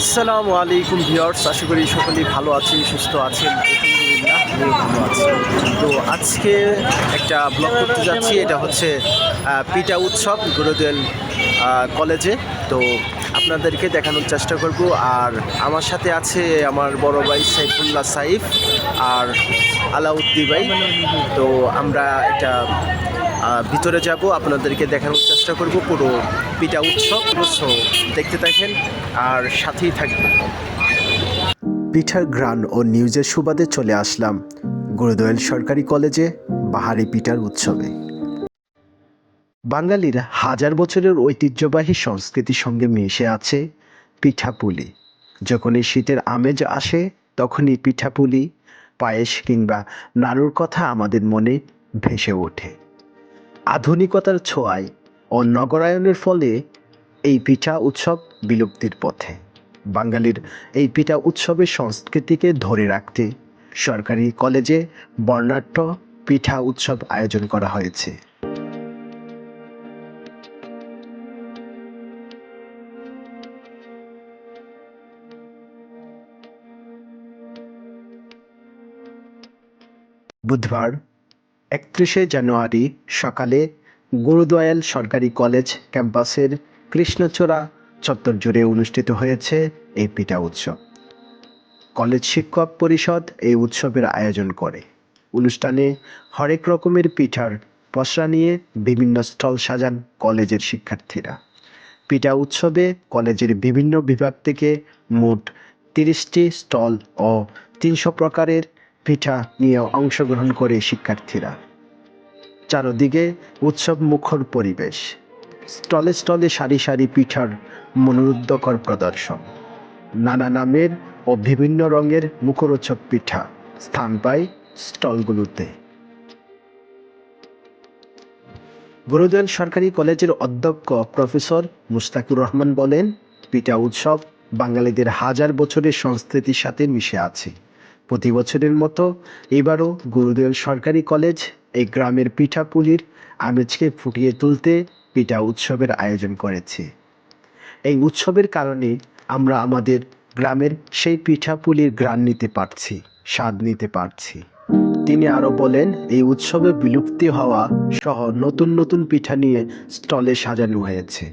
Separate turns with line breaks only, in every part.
আসসালামু আলাইকুম ভিউয়ার্স, আশা করি সকলেই ভালো আছেন, সুস্থ আছেন তো আজকে একটা ব্লগ করতে যাচ্ছি, এটা হচ্ছে পিঠা উৎসব গুরুদেল কলেজে। তো আপনাদেরকে দেখানোর চেষ্টা করব। আর আমার সাথে আছে আমার বড় ভাই সাইফুল্লাহ সাইফ আর আলাউদ্দি ভাই। তো আমরা এটা ভিতরে যাব, আপনাদেরকে দেখানোর চেষ্টা করব পুরো পিঠা উৎসব সো দেখতে থাকেন আর সাথেই থাকবেন। পিঠার গ্রান ও নিউজের সুবাদে চলে আসলাম গুরুদোয়েল সরকারি কলেজে বাহারি পিঠার উৎসবে। বাঙালির হাজার বছরের ঐতিহ্যবাহী সংস্কৃতির সঙ্গে মিশে আছে পিঠাপুলি যখনই শীতের আমেজ আসে, তখনই পিঠাপুলি পায়েস কিংবা নাড়ুর কথা আমাদের মনে ভেসে ওঠে। আধুনিকতার ছোঁয়ায় ও নগরায়নের ফলে এই পিঠা উৎসব বিলুপ্তির পথে। বাঙালির এই পিঠা উৎসবের সংস্কৃতিকে ধরে রাখতে সরকারি কলেজে বর্ণাঢ্য পিঠা উৎসব আয়োজন করা হয়েছে। বুধবার একত্রিশে জানুয়ারি সকালে গুরুদয়াল সরকারি কলেজ ক্যাম্পাসের কৃষ্ণচূড়া চত্বর জুড়ে অনুষ্ঠিত হয়েছে এই পিঠা উৎসব। কলেজ শিক্ষক পরিষদ এই উৎসবের আয়োজন করে। অনুষ্ঠানে হরেক রকমের পিঠার পসরা নিয়ে বিভিন্ন স্টল সাজান কলেজের শিক্ষার্থীরা। পিঠা উৎসবে কলেজের বিভিন্ন বিভাগ থেকে মোট তিরিশটি স্টল ও তিনশো প্রকারের পিঠা নিয়ে অংশগ্রহণ করে শিক্ষার্থীরা। চারদিকে উৎসব মুখর পরিবেশ। স্টলে স্টলে সারি সারি পিঠার মনোরুদ্ধকর প্রদর্শন। নানা নামের ও বিভিন্ন রঙের মুখরোচক পিঠা স্থান পায় স্টলগুলোতে। গুরুদয়াল সরকারি কলেজের অধ্যক্ষ প্রফেসর মুস্তাকুর রহমান বলেন, পিঠা উৎসব বাঙালিদের হাজার বছরের সংস্কৃতির সাথে মিশে আছে। প্রতি বছরের মতো এবারও গুরুদেব সরকারি কলেজ এই গ্রামের পিঠাপুলির আমেজকে ফুটিয়ে তুলতে পিঠা উৎসবের আয়োজন করেছে। এই উৎসবের কারণে আমরা আমাদের গ্রামের সেই পিঠাপুলির গ্রান নিতে পারছি, স্বাদ নিতে পারছি। তিনি আরও বলেন, এই উৎসবে বিলুপ্তি হওয়া সহ নতুন নতুন পিঠা নিয়ে স্টলে সাজানো হয়েছে।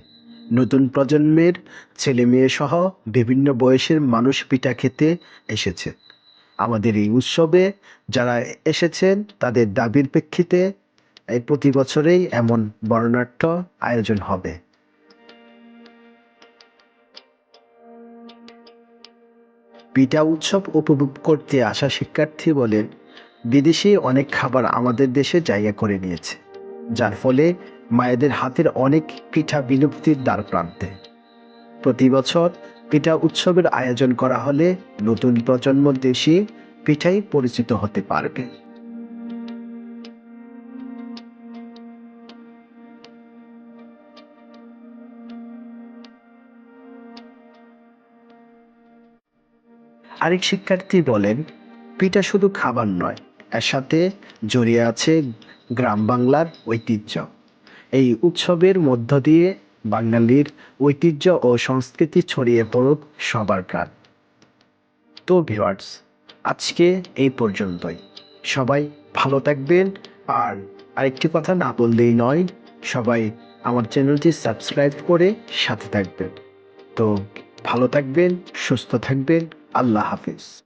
নতুন প্রজন্মের ছেলে মেয়ে সহ বিভিন্ন বয়সের মানুষ পিঠা খেতে এসেছে। আমাদের এই উৎসবে যারা এসেছেন, তাদের দাবির প্রেক্ষিতে এই প্রতি বছরেই এমন বর্ণাঢ্য আয়োজন হবে। পিঠা উৎসব উপভোগ করতে আসা শিক্ষার্থী বলেন, বিদেশি অনেক খাবার আমাদের দেশে জায়গা করে নিয়েছে, যার ফলে মায়েদের হাতের অনেক পিঠা বিলুপ্তির দ্বার প্রান্তে। প্রতি বছর পিঠা উৎসবের আয়োজন করা হলে নতুন প্রজন্ম দেশি পিঠাই পরিচিত হতে পারবে। আরেক শিক্ষার্থী বলেন, পিঠা শুধু খাবার নয়, এর সাথে জড়িয়ে আছে গ্রাম বাংলার ঐতিহ্য। এই উৎসবের মধ্য দিয়ে বাঙালির ঐতিহ্য ও সংস্কৃতি ছড়িয়ে পড়ুক সবার প্রাণ। তো ভিউয়ার্স, আজকে এই পর্যন্তই। সবাই ভালো থাকবেন। আর আরেকটি কথা না বললেই নয়, সবাই আমার চ্যানেলটি সাবস্ক্রাইব করে সাথে থাকবেন। তো ভালো থাকবেন, সুস্থ থাকবেন। আল্লাহ হাফিজ।